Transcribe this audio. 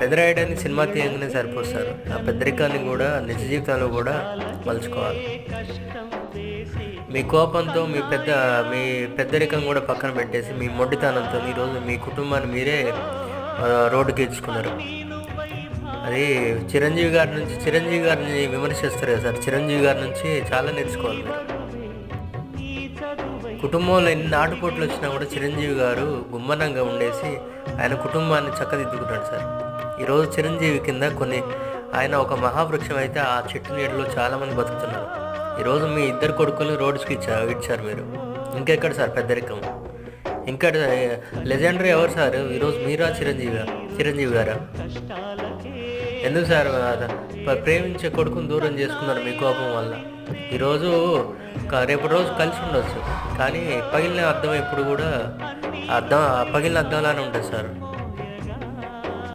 పెదరాయడాన్ని cinema తీయంగానే సరిపోస్తారు. ఆ పెద్దరికాన్ని కూడా నిజ జీవితంలో కూడా మలుచుకోవాలి. మీ కోపంతో మీ పెద్ద మీ పెద్దరికం కూడా పక్కన పెట్టేసి మీ మొండితనంతో ఈరోజు మీ కుటుంబాన్ని మీరే రోడ్డుకి ఇచ్చుకున్నారు అది చిరంజీవి గారి నుంచి చిరంజీవి గారిని విమర్శిస్తారు కదా సార్. చిరంజీవి గారి నుంచి చాలా నేర్చుకోవాలి కుటుంబంలో ఎన్ని ఆటుపోట్లు వచ్చినా కూడా చిరంజీవి గారు గుమ్మనంగా ఉండేసి ఆయన కుటుంబాన్ని చక్కదిద్దుకుంటాడు సార్. ఈరోజు చిరంజీవి కింద కొన్ని ఆయన ఒక మహావృక్షం అయితే ఆ చెట్టు నీడలో చాలామంది బతుకుతున్నారు. ఈరోజు మీ ఇద్దరు కొడుకులు రోడ్స్కి ఇచ్చారు ఇచ్చారు మీరు. ఇంకెక్కడ సార్ పెద్దరికం ఇంకా లెజెండరీ ఎవరు సార్? ఈరోజు మీరా చిరంజీవి చిరంజీవి గారా? ఎందుకు సార్ ప్రేమించే కొడుకుని దూరం చేసుకున్నారు మీ కోపం వల్ల? ఈరోజు రేపటి రేపు రోజు కలిసి ఉండొచ్చు. కానీ పగిలిన అర్థం ఎప్పుడు కూడా అర్థం పగిలిన అర్థంలానే ఉంటుంది సార్.